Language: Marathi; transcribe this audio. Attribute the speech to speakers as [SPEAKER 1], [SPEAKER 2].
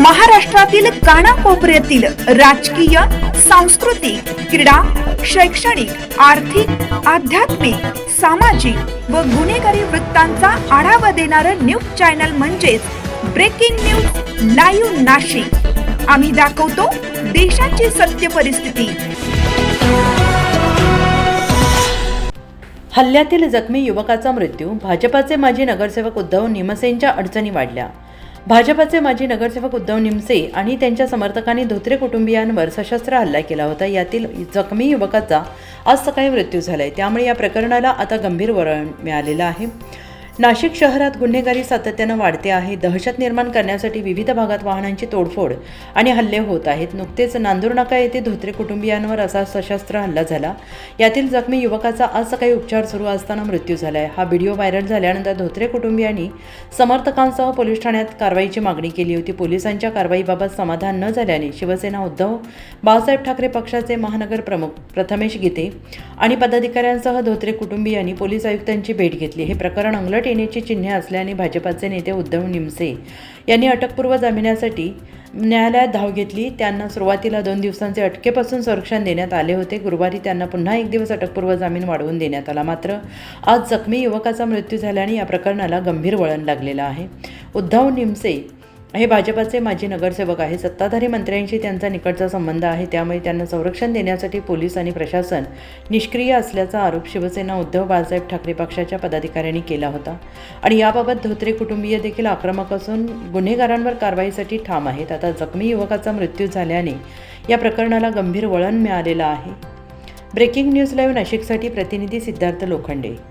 [SPEAKER 1] महाराष्ट्रातील कानाकोपऱ्यातील राजकीय सांस्कृतिक क्रीडा शैक्षणिक आर्थिक आध्यात्मिक सामाजिक व गुन्हेगारी वृत्तांचा आढावा देणारं न्यूज चॅनल म्हणजेच ब्रेकिंग न्यूज लाईव्ह नाशिक. आम्ही दाखवतो देशाची सत्य परिस्थिती.
[SPEAKER 2] हल्ल्यातील जखमी युवकाचा मृत्यू भाजपाचे माजी नगरसेवक उद्धव निमसेंच्या अडचणी वाढल्या. भाजपाचे माजी नगरसेवक उद्धव निमसे आणि त्यांच्या समर्थकांनी धोत्रे कुटुंबियांवर सशस्त्र हल्ला केला होता. यातील जखमी युवकाचा आज सकाळी मृत्यू झालाय. त्यामुळे या प्रकरणाला आता गंभीर वळण मिळालेलं आहे. नाशिक शहरात गुन्हेगारी सातत्यानं वाढते आहे. दहशत निर्माण करण्यासाठी विविध भागात वाहनांची तोडफोड आणि हल्ले होत आहेत. नुकतेच नांदुरनाका येथे धोत्रे कुटुंबियांवर असा सशस्त्र हल्ला झाला. यातील जखमी युवकाचा आज सकाळी उपचार सुरू असताना मृत्यू झालाय. हा व्हिडिओ व्हायरल झाल्यानंतर धोत्रे कुटुंबियांनी समर्थकांसह पोलीस ठाण्यात कारवाईची मागणी केली होती. पोलिसांच्या कारवाईबाबत समाधान न झाल्याने शिवसेना उद्धव बाळासाहेब ठाकरे पक्षाचे महानगर प्रमुख प्रथमेश गीते आणि पदाधिकाऱ्यांसह धोत्रे कुटुंबियांनी पोलीस आयुक्तांची भेट घेतली. हे प्रकरण अंगलट येण्याची चिन्हे असल्याने भाजपाचे नेते उद्धव निमसे यांनी अटकपूर्व जामिनासाठी न्यायालयात धाव घेतली. त्यांना सुरुवातीला दोन दिवसांचे अटकेपासून संरक्षण देण्यात आले होते. गुरुवारी त्यांना पुन्हा एक दिवस अटकपूर्व जामीन वाढवून देण्यात आला. मात्र आज जखमी युवकाचा मृत्यू झाल्याने या प्रकरणाला गंभीर वळण लागलेलं आहे. उद्धव निमसे हे भाजपाचे माजी नगरसेवक आहे सत्ताधारी मंत्र्यांशी त्यांचा निकटचा संबंध आहे. त्यामुळे त्यांना संरक्षण देण्यासाठी पोलीस आणि प्रशासन निष्क्रिय असल्याचा आरोप शिवसेना उद्धव बाळासाहेब ठाकरे पक्षाच्या पदाधिकाऱ्यांनी केला होता. आणि याबाबत धोत्रे कुटुंबीय देखील आक्रमक असून गुन्हेगारांवर कारवाईसाठी ठाम आहेत. आता जखमी युवकाचा मृत्यू झाल्याने या प्रकरणाला गंभीर वळण मिळालेलं आहे. ब्रेकिंग न्यूज लाईव्ह नाशिकसाठी प्रतिनिधी सिद्धार्थ लोखंडे.